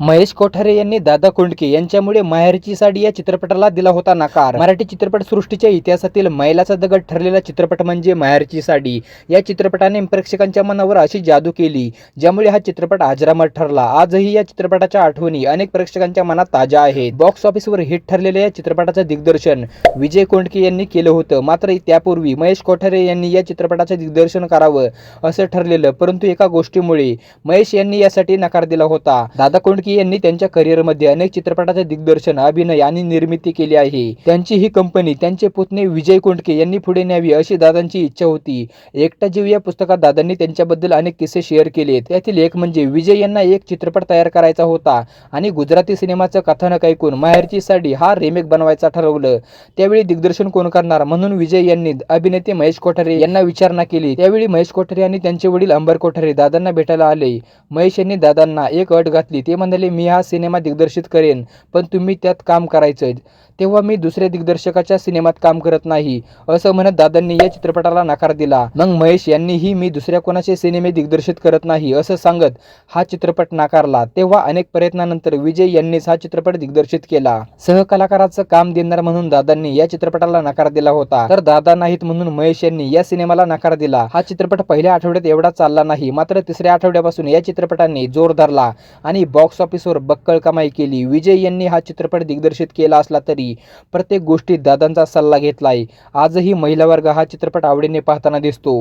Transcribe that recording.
महेश कोठारे यांनी दादा कोंडके यांच्यामुळे माहेरची साडी या चित्रपटाला दिला होता नकार. मराठी चित्रपट सृष्टीच्या इतिहासातील मैलाचा दगड ठरलेला चित्रपट म्हणजे माहेरची साडी. या चित्रपटाने प्रेक्षकांच्या मनावर अशी जादू केली ज्यामुळे हा चित्रपट आजरामर ठरला. आजही या चित्रपटाच्या आठवणी अनेक प्रेक्षकांच्या मनात ताज्या आहेत. बॉक्स ऑफिसवर हिट ठरलेल्या या चित्रपटाचं दिग्दर्शन विजय कोंडके यांनी केलं होतं. मात्र त्यापूर्वी महेश कोठारे यांनी या चित्रपटाचं दिग्दर्शन करावं असं ठरलेलं परंतु एका गोष्टीमुळे महेश यांनी यासाठी नकार दिला होता. दादा कोंडके यांनी त्यांच्या करिअरमध्ये अनेक चित्रपटाचे दिग्दर्शन अभिनय आणि निर्मिती केली आहे. त्यांची ही कंपनी त्यांचे पुतणे विजय कोंडके यांनी पुढे न्यावी अशी दादांची इच्छा होती. एकटा जीव या पुस्तकात दादांनी त्यांच्याबद्दल अनेक किस्से शेअर केले त्यातील एक म्हणजे विजय यांना एक चित्रपट तयार करायचा होता आणि गुजराती सिनेमाचं कथानक ऐकून माहेरची साडी हा रिमेक बनवायचा ठरवलं. त्यावेळी दिग्दर्शन कोण करणार म्हणून विजय यांनी अभिनेते महेश कोठारे यांना विचारणा केली. त्यावेळी महेश कोठारे आणि त्यांचे वडील अंबर कोठारे दादांना भेटायला आले. महेश यांनी दादांना एक अट घातली. ते म्हणाले मी हा सिनेमा दिग्दर्शित करेन पण तुम्ही त्यात काम करायचं तेव्हा मी दुसऱ्या दिग्दर्शकाच्या सिनेमात काम करत नाही असं म्हणत दादांनी या चित्रपटाला नकार दिला. मग महेश यांनीही मी दुसऱ्या कोणाचे सिनेमे दिग्दर्शित करत नाही असं सांगत हा चित्रपट नाकारला. तेव्हा अनेक प्रयत्नानंतर विजय यांनीच हा चित्रपट दिग्दर्शित केला. सहकलाकाराचं काम देणार म्हणून दादांनी या चित्रपटाला नकार दिला होता. तर दादा नाहीत म्हणून महेश यांनी या सिनेमाला नकार दिला. हा चित्रपट पहिल्या आठवड्यात एवढा चालला नाही मात्र तिसऱ्या आठवड्यापासून या चित्रपटाने जोर धरला आणि बॉक्स ऑफिसवर बक्कळ कमाई केली. विजय यांनी हा चित्रपट दिग्दर्शित केला असला तरी प्रत्येक गोष्टीत दादांचा सल्ला घेतलाय. आजही महिला वर्ग हा चित्रपट आवडीने पाहताना दिसतो.